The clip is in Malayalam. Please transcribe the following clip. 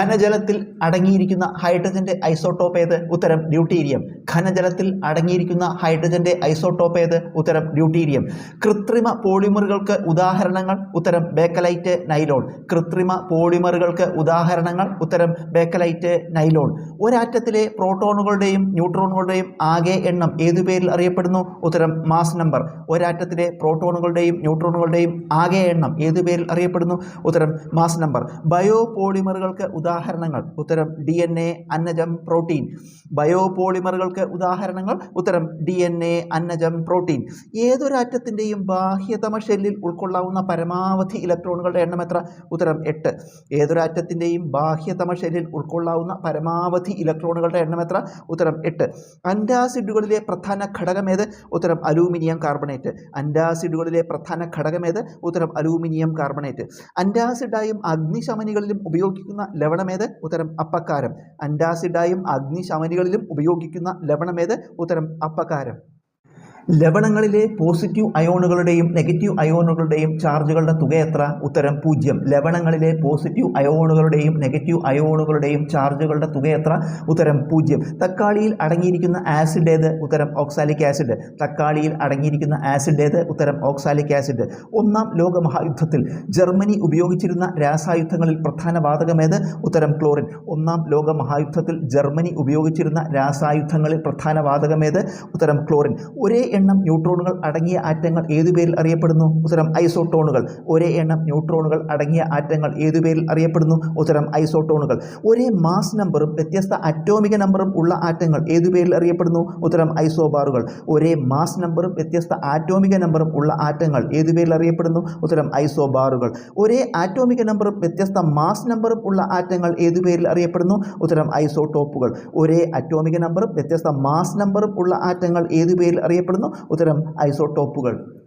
ഘനജലത്തിൽ അടങ്ങിയിരിക്കുന്ന ഹൈഡ്രജന്റെ ഐസോട്ടോപ്പ് ഏത്? ഉത്തരം ഡ്യൂട്ടീരിയം ഖനജലത്തിൽ അടങ്ങിയിരിക്കുന്ന ഹൈഡ്രജന്റെ ഐസോട്ടോപ്പ് ഏത്? ഉത്തരം ഡ്യൂട്ടീരിയം കൃത്രിമ പോളിമറുകൾക്ക് ഉദാഹരണങ്ങൾ ഉത്തരം ബേക്കലൈറ്റ് നൈലോൺ. കൃത്രിമ പോളിമറുകൾക്ക് ഉദാഹരണങ്ങൾ ഉത്തരം ബേക്കലൈറ്റ് നൈലോൺ. ഒരാറ്റത്തിലെ പ്രോട്ടോണുകളുടെയും ന്യൂട്രോണുകളുടെയും ആകെ എണ്ണം ഏതു പേരിൽ അറിയപ്പെടുന്നു? ഉത്തരം മാസ് നമ്പർ. ഒരാറ്റത്തിലെ പ്രോട്ടോണുകളുടെയും ന്യൂട്രോണുകളുടെയും ആകെ എണ്ണം ഏതു പേരിൽ അറിയപ്പെടുന്നു? ഉത്തരം മാസ് നമ്പർ. ബയോ പോളിമറുകൾക്ക് ഉദാഹരണങ്ങൾ. ഉത്തരം ഡി എൻ എ അന്നജം പ്രോട്ടീൻ ബയോപോളിമറുകൾക്ക് ഉദാഹരണങ്ങൾ. ഉത്തരം ഡി എൻ എ അന്നജം പ്രോട്ടീൻ ഏതൊരാറ്റത്തിന്റെയും ബാഹ്യതമ ഷെല്ലിൽ ഉൾക്കൊള്ളാവുന്ന പരമാവധി ഇലക്ട്രോണുകളുടെ എണ്ണം എത്ര? ഉത്തരം എട്ട്. ഏതൊരാറ്റത്തിന്റെയും ബാഹ്യതമ ഷെല്ലിൽ ഉൾക്കൊള്ളാവുന്ന പരമാവധി ഇലക്ട്രോണുകളുടെ എണ്ണം എത്ര? ഉത്തരം എട്ട്. അന്റാസിഡുകളിലെ പ്രധാന ഘടകം ഏത്? ഉത്തരം അലൂമിനിയം കാർബണേറ്റ്. അന്റാസിഡുകളിലെ പ്രധാന ഘടകം ഏത്? ഉത്തരം അലൂമിനിയം കാർബണേറ്റ്. അന്റാസിഡായും അഗ്നിശമനികളിലും ഉപയോഗിക്കുന്ന ലവണമേത് ഉത്തരം അപ്പക്കാരം. അന്റാസിഡായും അഗ്നിശമനികളിലും ഉപയോഗിക്കുന്ന ലവണമേത് ഉത്തരം അപ്പക്കാരം. ലവണങ്ങളിലെ പോസിറ്റീവ് അയോണുകളുടെയും നെഗറ്റീവ് അയോണുകളുടെയും ചാർജുകളുടെ തുക എത്ര? ഉത്തരം പൂജ്യം. ലവണങ്ങളിലെ പോസിറ്റീവ് അയോണുകളുടെയും നെഗറ്റീവ് അയോണുകളുടെയും ചാർജുകളുടെ തുക എത്ര? ഉത്തരം പൂജ്യം. തക്കാളിയിൽ അടങ്ങിയിരിക്കുന്ന ആസിഡ് ഏത്? ഉത്തരം ഓക്സാലിക് ആസിഡ് തക്കാളിയിൽ അടങ്ങിയിരിക്കുന്ന ആസിഡ് ഏത്? ഉത്തരം ഓക്സാലിക് ആസിഡ് ഒന്നാം ലോകമഹായുദ്ധത്തിൽ ജർമ്മനി ഉപയോഗിച്ചിരുന്ന രാസായുധങ്ങളിൽ പ്രധാന വാതകമേത് ഉത്തരം ക്ലോറിൻ. ഒന്നാം ലോകമഹായുദ്ധത്തിൽ ജർമ്മനി ഉപയോഗിച്ചിരുന്ന രാസായുധങ്ങളിൽ പ്രധാന വാതകമേത് ഉത്തരം ക്ലോറിൻ. ഒരേ എണ്ണം ന്യൂട്രോണുകൾ അടങ്ങിയ ആറ്റങ്ങൾ ഏതു പേരിൽ അറിയപ്പെടുന്നു? ഉത്തരം ഐസോട്ടോണുകൾ. ഒരേ എണ്ണം ന്യൂട്രോണുകൾ അടങ്ങിയ ആറ്റങ്ങൾ ഏതു പേരിൽ അറിയപ്പെടുന്നു? ഉത്തരം ഐസോട്ടോണുകൾ. ഒരേ മാസ് നമ്പറും വ്യത്യസ്ത അറ്റോമിക നമ്പറും ഉള്ള ആറ്റങ്ങൾ ഏതു പേരിൽ അറിയപ്പെടുന്നു? ഉത്തരം ഐസോബാറുകൾ. ഒരേ മാസ് നമ്പറും വ്യത്യസ്ത ആറ്റോമിക നമ്പറും ഉള്ള ആറ്റങ്ങൾ ഏതു പേരിൽ അറിയപ്പെടുന്നു? ഉത്തരം ഐസോബാറുകൾ. ഒരേ ആറ്റോമിക നമ്പറും വ്യത്യസ്ത മാസ് നമ്പറും ഉള്ള ആറ്റങ്ങൾ ഏതു പേരിൽ അറിയപ്പെടുന്നു? ഉത്തരം ഐസോടോപ്പുകൾ. ഒരേ അറ്റോമിക നമ്പറും വ്യത്യസ്ത മാസ് നമ്പറും ഉള്ള ആറ്റങ്ങൾ ഏതു പേരിൽ അറിയപ്പെടുന്നു? ഉത്തരം ഐസോട്ടോപ്പുകൾ